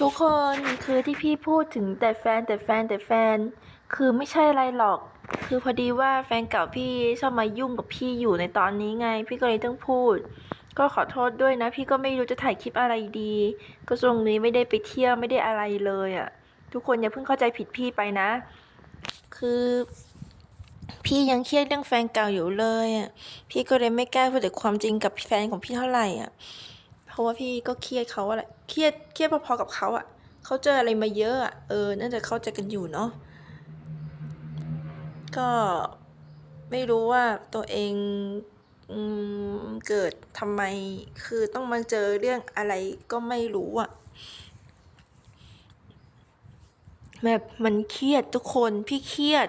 ทุกคนคือที่พี่พูดถึงแต่แฟนแต่แฟนแต่แฟน คือไม่ใช่อะไรหรอก คือพอดีว่าแฟนเก่าพี่ชอบมายุ่งกับพี่อยู่ในตอนนี้ไง พี่ก็เลยต้องพูด ก็ขอโทษด้วยนะ พี่ก็ไม่รู้จะถ่ายคลิปอะไรดี ก็ช่วงนี้ไม่ได้ไปเที่ยวไม่ได้อะไรเลยอะ่ะทุกคนอย่าเพิ่งเข้าใจผิดพี่ไปนะ คือ พี่ยังเครียดเรื่องแฟนเก่าอยู่เลยอะพี่ก็เลยไม่กล้าพูดแต่ความจริงกับแฟนของพี่เท่าไหร่อะ ราะว่าพี่ก็เครียดเขาอะแหละเครียดเครียดพอๆกับเขาอะเขาเจออะไรมาเยอะอะเออน่าจะเข้าใจกันอยู่เนาะก็ไม่รู้ว่าตัวเองเกิดทำไมคือต้องมาเจอเรื่องอะไรก็ไม่รู้อะแบบมันเครียดทุกคนพี่เครียด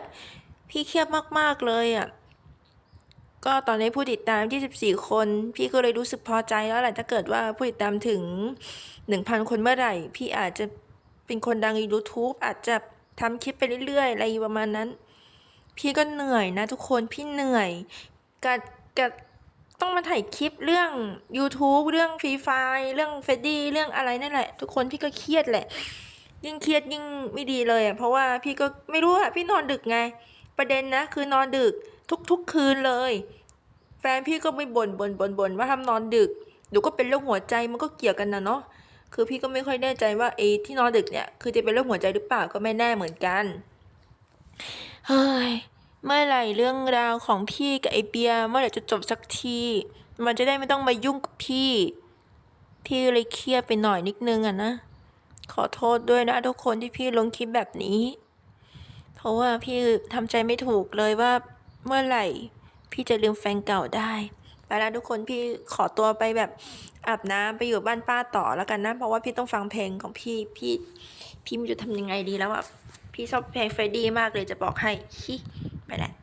พี่เครียดมาก ๆ เลยอะ ก็ตอนนี้ผู้ติดตาม 24 คน พี่ก็เลยรู้สึกพอใจแล้วแหละถ้าเกิดว่าผู้ติดตามถึง 1,000 คนเมื่อไหร่ พี่อาจจะเป็นคนดังใน YouTube อาจจะทำคลิปไปเรื่อยๆ อะไรประมาณนั้น พี่ก็เหนื่อยนะทุกคนพี่เหนื่อยกับกับต้องมาถ่ายคลิปเรื่อง YouTube เรื่องฟรีไฟเรื่องเฟดดี้เรื่องอะไรนั่นแหละ ทุกคนพี่ก็เครียดแหละ ยิ่งเครียดยิ่งไม่ดีเลยอะเพราะว่าพี่ก็ไม่รู้อะพี่นอนดึกไง ประเด็นนะคือนอนดึก ทุกๆคืนเลย แฟนพี่ก็ไม่บ่นบ่นบ่นบ่นว่าทำนอนดึกเดี๋ยวก็เป็นโรคหัวใจมันก็เกี่ยวกันนะเนาะคือพี่ก็ไม่ค่อยแน่ใจว่าเอที่นอนดึกเนี่ยคือจะเป็นโรคหัวใจหรือเปล่าก็ไม่แน่เหมือนกันเฮ้ยเมื่อไหร่เรื่องราวของพี่กับไอเปียเมื่อไหร่จะจบสักที มันจะได้ไม่ต้องมายุ่งกับพี่ พี่เลยเครียดไปหน่อยนิดนึงอะนะขอโทษด้วยนะทุกคนที่พี่ลงคลิปแบบนี้ เพราะว่าพี่ทำใจไม่ถูกเลยว่า เมื่อไหร่พี่จะลืมแฟนเก่าได้ไปแล้วทุกคนพี่ขอตัวไปแบบอาบน้ำไปอยู่บ้านป้าต่อแล้วกันนะเพราะว่าพี่ต้องฟังเพลงของพี่พี่พี่ไม่รู้จะทำยังไงดีแล้วอะพี่ชอบเพลงเฟรดดี้มากเลยจะบอกให้ฮิไปแล้ว